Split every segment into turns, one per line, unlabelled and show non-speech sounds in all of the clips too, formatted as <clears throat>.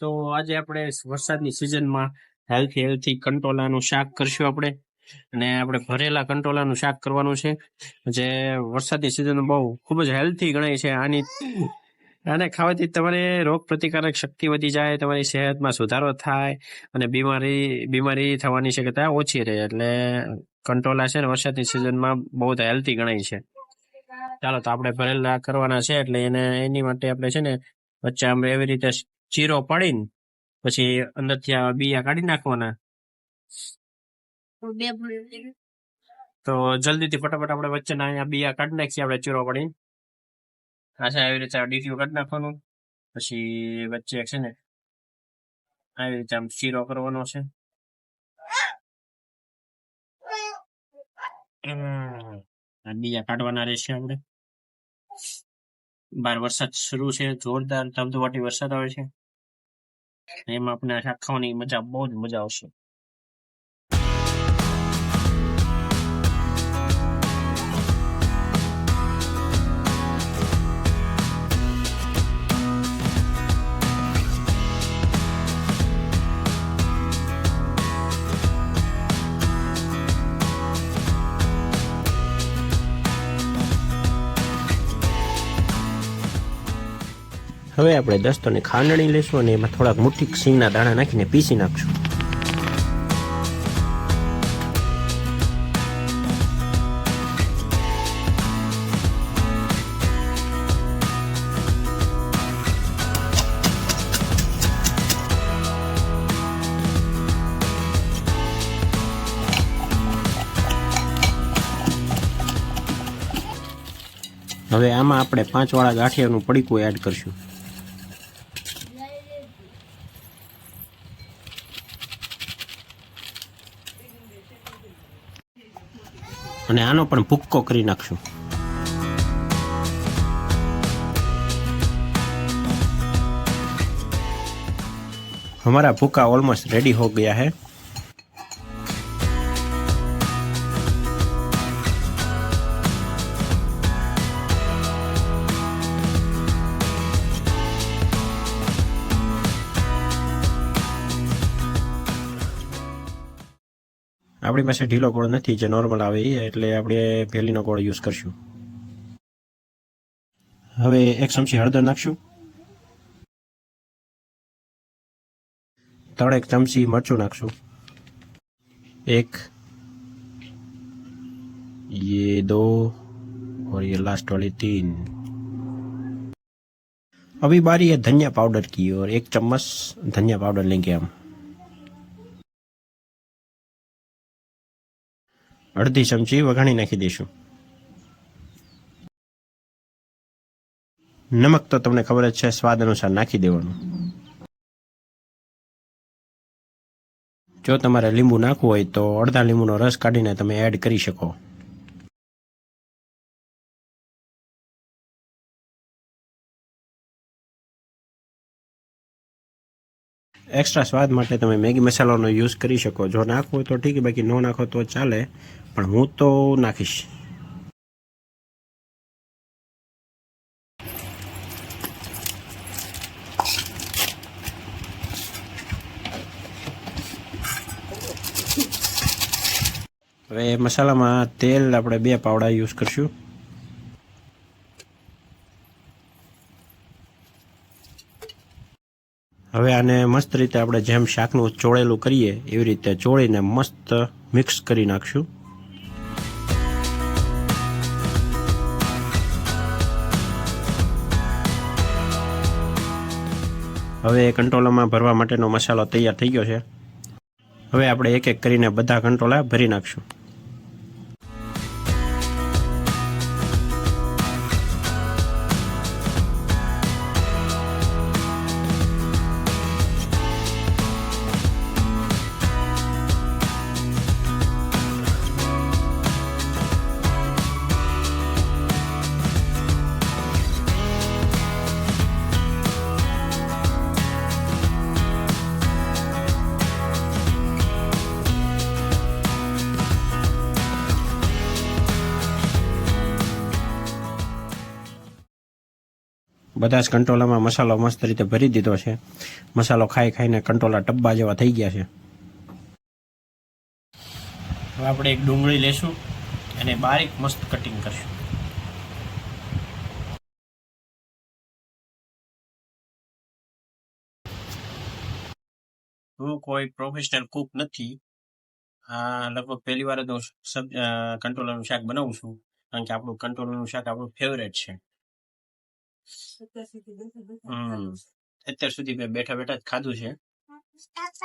તો આજે આપણે વરસાદની સિઝનમાં હેલ્થી હેલ્થી કંટોલાનું શાક કરશું આપણે. અને આપણે ભરેલા કંટોલાનું શાક કરવાનું છે, જે વરસાદની સિઝન બહુ ખૂબ જ હેલ્થી ગણાય છે. આની આને ખાવાથી તમારી રોગ પ્રતિકારક શક્તિ વધી જાય, તમારી સેહતમાં સુધારો થાય અને બીમારી બીમારી થવાની શક્યતા ઓછી રહે. એટલે કંટોલા છે ને વરસાદની સિઝનમાં બહુ હેલ્થી ગણાય છે. ચાલો તો આપણે ભરેલા કરવાના છે, એટલે એને એની માટે આપણે છે ને વચ્ચે આમ એવી રીતે ચીરો પાડીને પછી અંદરથી આ બીયા કાઢી નાખવાના. તો જલ્દીથી ફટાફટ આપણે વચ્ચેના અહીંયા બીયા કાઢી નાખીએ આપણે ચીરો પાડીને. આ આવી રીતે ડીટીઓ કાઢી નાખવાનું. પછી વચ્ચે છે ને આવી રીતે આમ ચીરો કરવાનો છે. બીજા કાઢવાના રહેશે આપણે. બાર વરસાદ શરૂ છે જોરદાર ધમધમાટી વરસાદ આવે છે. એમાં આપણે આ શાક ખાવાની મજા બહુ જ મજા આવશે
હવે આપણે દસ્તોની ખાંડણી લેશું અને એમાં થોડાક મુઠ્ઠી સિંગના દાણા નાખીને પીસી નાખશું. હવે આમાં આપણે પાંચ વાળા ગાંઠિયાનું પડીકું એડ કરશું. અને આનો પણ ભૂક્કો કરી નાખશું. અમારા ભૂકા ઓલમોસ્ટ રેડી હો ગયા હે. આપણી પાસે ઢીલો ગોળ નથી જે નોર્મલ આવે એ એટલે આપણે ભેલીનો ગોળ યુઝ કરશું હવે એક ચમચી હળદર નાખશું ત્રણ એક ચમચી મરચું નાખશું એક ये दो और ये लास्ट वाली तीन अभी बारी है धनिया पाउडर की और एक चम्मच धनिया पाउडर लेंगे हम અડધી ચમચી વઘાણી નાખી દઈશું. નમક તો તમને ખબર જ છે, સ્વાદ અનુસાર નાખી દેવાનું. જો તમારે લીંબુ નાખવું હોય તો અડધા લીંબુનો રસ કાઢીને તમે એડ કરી શકો. એક્સ્ટ્રા સ્વાદ માટે તમે મેગી મસાલાનો યુઝ કરી શકો. જો નાખવો તો ઠીક બાકી ન નાખો તો ચાલે. પણ હું તો નાખીશ. હવે મસાલામાં તેલ આપણે બે પાવડા યુઝ કરશું. હવે આને મસ્ત રીતે આપણે જેમ શાકનું ચોળેલું કરીએ, એવી રીતે ચોળીને મસ્ત મિક્સ કરી નાખશું. હવે કંટ્રોલામાં ભરવા માટેનો મસાલો તૈયાર થઈ ગયો છે. હવે આપણે એક એક કરીને બધા કંટ્રોલા ભરી નાખશું. બધા જ કંટોલામાં મસાલો મસ્ત રીતે ભરી દીધો છે. મસાલો ખાઈ ખાઈને કંટોલા ટબ્બા જેવા થઈ ગયા છે.
હવે આપણે એક ડુંગળી લેશું અને બારીક મસ્ત કટિંગ કરશું. હું કોઈ પ્રોફેશનલ કુક નથી. આ લગભગ પહેલી વાર હું કંટ્રોલરનું શાક બનાવું છું. કારણ કે આપણું કંટ્રોલરનું શાક આપણું ફેવરેટ છે. અત્યાર સુધી મેં બેઠા બેઠા જ ખાધું છે.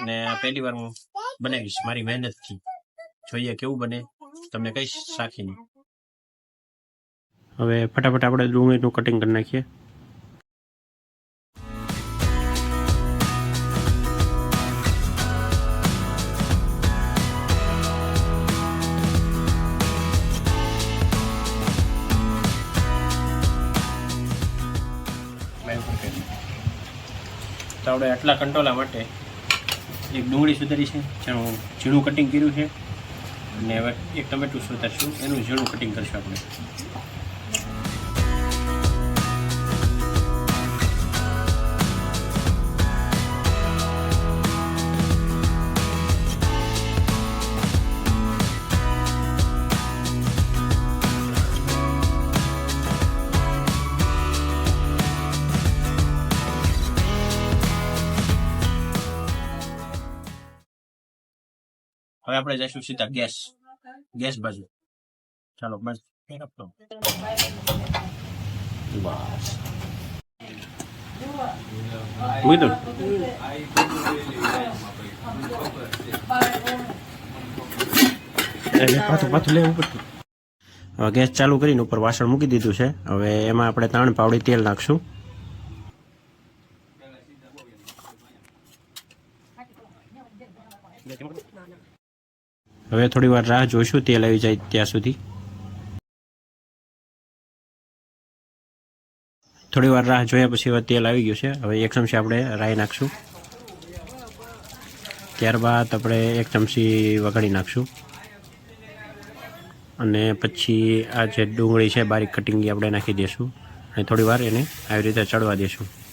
અને આ પહેલી વાર હું બનાવીશ મારી મહેનતથી. જોઈએ કેવું બને. તમને કહીશ શાખીને
હવે ફટાફટ આપણે ડુંગળીનું કટિંગ કરી નાખીએ.
તો આપણે આટલા કંટોલા માટે એક ડુંગળી સુધારી છે, જેનું ઝીણું કટિંગ કર્યું છે. અને હવે એક ટમેટું સુધારશું, એનું ઝીણું કટિંગ કરશું આપણે. હવે આપણે જઈશું સીધા ગેસ ગેસ બાજુ. ચાલો બસ ફેર આપતો બસ.
મૂકી એટલે પાછું પાછું લેવું પડતું હવે ગેસ ચાલુ કરીને ઉપર વાસણ મૂકી દીધું છે. હવે એમાં આપણે તાણ પાવડી તેલ નાખશું. હવે થોડી વાર રાહ જોઈશું તેલ આવી જાય ત્યાં સુધી. થોડી વાર રાહ જોયા પછી હવે તેલ આવી ગયું છે. હવે એક ચમચી આપણે રાઈ નાખશું. ત્યારબાદ આપણે એક ચમચી વઘાડી નાખશું. અને પછી આ જે ડુંગળી છે, બારીક કટિંગ આપણે નાખી દઈશું અને થોડી વાર એને આવી રીતે ચડવા દઈશું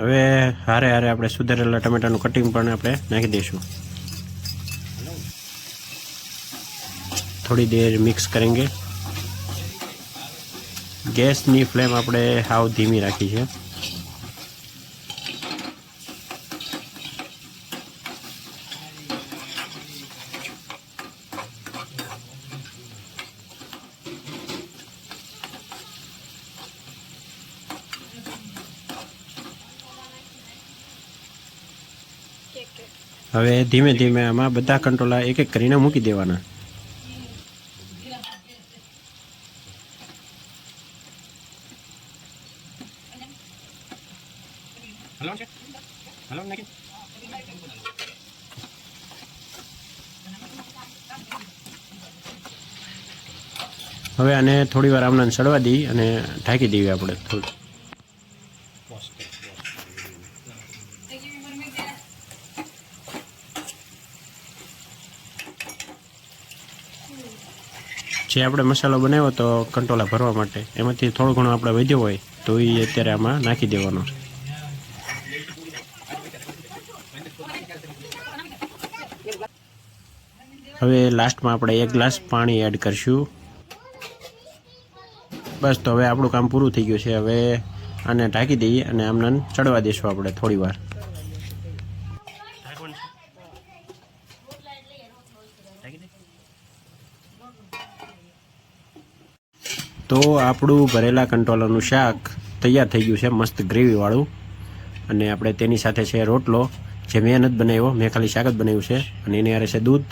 હવે હારે હારે આપણે સુધારેલા ટમેટાનું કટિંગ પણ આપણે નાખી દઈશું. થોડી દેર મિક્સ કરેંગે. ગેસની ફ્લેમ આપણે હાવ ધીમી રાખી છે. હવે ધીમે ધીમે આમાં બધા કંટ્રોલા એક એક કરીને મૂકી દેવાના. હવે આને થોડી વાર આમને સડવા દઈ અને ઢાંકી દઈએ આપણે. થોડું જે આપણે મસાલો બનાવ્યો તો કંટોલા ભરવા માટે, એમાંથી થોડો ઘણો આપણે વધ્યો હોય, તો એ અત્યારે આમાં નાખી દેવાનો. હવે લાસ્ટમાં આપણે એક ગ્લાસ પાણી એડ કરશું. બસ, તો હવે આપણું કામ પૂરું થઈ ગયું છે. હવે આને ઢાંકી દઈએ અને આમને ચડવા દઈશું આપણે થોડી વાર
ઢાંકવાનું છે ઢાંકી દે
તો આપણું ભરેલા કંટોલાનું શાક તૈયાર થઈ ગયું છે મસ્ત ગ્રેવીવાળું અને આપણે તેની સાથે છે રોટલો જે મેં નથી બનાવ્યો મેં ખાલી શાક જ બનાવ્યું છે અને એની હારે છે દૂધ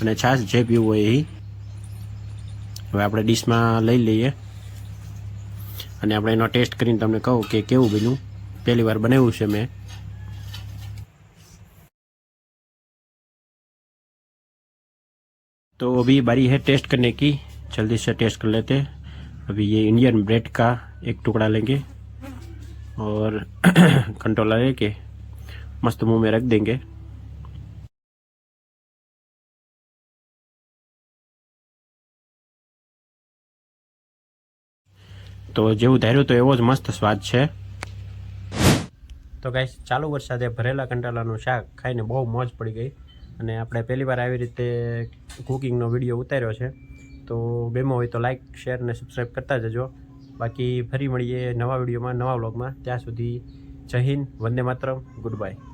અને છાશ જે પીવું હોય એ હવે આપણે ડીશમાં લઈ લઈએ અને આપણે એનો ટેસ્ટ કરીને તમને કહું કે કેવું બન્યું પહેલી વાર બનાવ્યું છે મેં तो अभी बारी है टेस्ट करने की जल्दी से टेस्ट कर लेते हैं अभी ये इंडियन ब्रेड का एक टुकड़ा लेंगे और <clears throat> कंटोला लेके मस्त मुंह में रख देंगे તો જેવું ધાર્યું તો એવો જ મસ્ત સ્વાદ છે તો ગાઈસ ચાલુ વરસાદે ભરેલા કંટાલાનું શાક ખાઈને બહુ મોજ પડી ગઈ અને આપણે પહેલી વાર આવી રીતે કુકિંગનો વિડીયો ઉતાર્યો છે તો બેમાં હોય તો લાઇક શેર અને સબસ્ક્રાઈબ કરતા જજો. બાકી ફરી મળીએ નવા વિડીયોમાં, નવા વ્લોગમાં ત્યાં સુધી જય હિન્દ, વંદે માતરમ ગુડ બાય